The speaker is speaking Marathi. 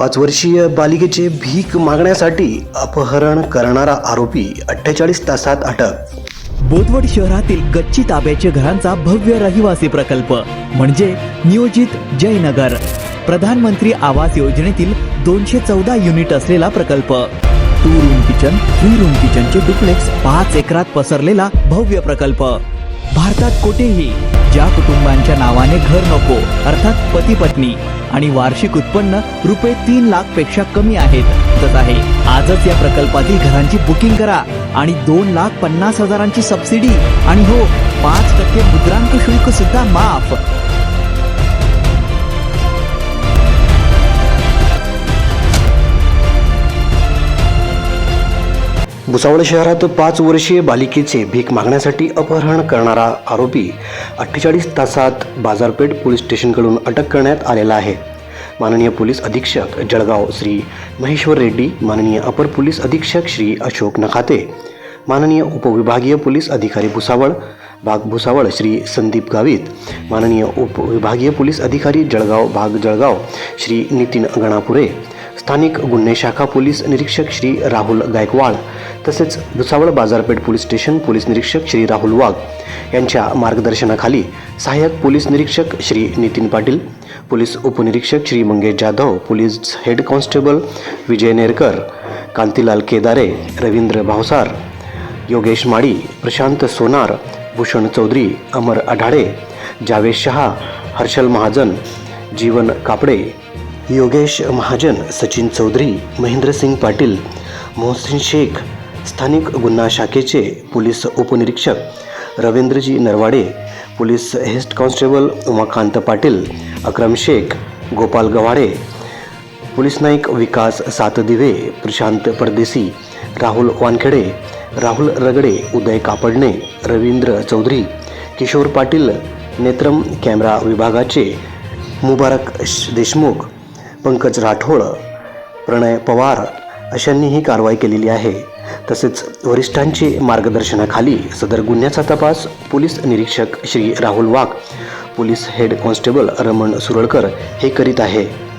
पाच वर्षीय बालिकेचे भीक मागण्यासाठी अपहरण करणारा आरोपी अठ्ठेचाळीस तासात अटक. बोदवड शहरातील गच्ची ताब्याचे घरांचा भव्य रहिवासी प्रकल्प म्हणजे नियोजित जयनगर. प्रधानमंत्री आवास योजनेतील दोनशे चौदा युनिट असलेला प्रकल्प. Two room kitchen three room किचनचे duplex पाच एकरात पसरलेला भव्य प्रकल्प. भारतात कुठेही ज्या कुटुंबांच्या नावाने घर नको अर्थात पती पत्नी आणि वार्षिक उत्पन्न रुपये तीन लाखपेक्षा कमी आहेत. तसं आहे. आजच या प्रकल्पातील घरांची बुकिंग करा आणि दोन लाख पन्नास हजारांची सबसिडी. आणि हो पाच टक्के मुद्रांक शुल्क सुद्धा माफ. भुसावळ शहरात पाच वर्षीय बालिकेचे भीक मागण्यासाठी अपहरण करणारा आरोपी अठ्ठेचाळीस तासात बाजारपेठ पोलीस स्टेशनकडून अटक करण्यात आलेला आहे. माननीय पोलीस अधीक्षक जळगाव श्री महेश्वर रेड्डी माननीय अपर पोलीस अधीक्षक श्री अशोक नखाते माननीय उपविभागीय पोलीस अधिकारी भुसावळ भाग भुसावळ श्री संदीप गावित माननीय उपविभागीय पोलीस अधिकारी जळगाव भाग जळगाव श्री नितीन गणापुरे स्थानिक गुन्हे शाखा पोलीस निरीक्षक श्री राहुल गायकवाड तसेच भुसावळ बाजारपेठ पोलीस स्टेशन पोलीस निरीक्षक श्री राहुल वाघ यांच्या मार्गदर्शनाखाली सहाय्यक पोलीस निरीक्षक श्री नितीन पाटील पोलीस उपनिरीक्षक Shri Mangesh Jadhav police head constable Vijay Nerkar Kantilal Kedare Ravindra Bhavsar Yogesh Mali Prashant Sonar Bhushan Chaudhari Amar Adhale Javed Shah Harshal Mahajan Jeevan Kapde Yogesh Mahajan Sachin Chaudhari Mahendrasing Patil Mohsin Shaikh स्थानिक गुन्हा शाखेचे पोलीस उपनिरीक्षक Ravindraji Narwade police head constable Umakant Patil Akram Shaikh Gopal Gavhade police Naik Vikas Satdive Prashant Pardeshi Rahul Wankhede Rahul Ragde Uday Kapadne Ravindra Chaudhari Kishor Patil Netram camera विभागाचे मुबारक देशमुख पंकज राठोड प्रणय पवार अशांनी ही कारवाई केलेली आहे. तसेच वरिष्ठांचे मार्गदर्शनाखाली सदर गुन्ह्याचा तपास पोलीस निरीक्षक Shri Rahul Wagh police head constable Raman Suralkar हे करीत आहे.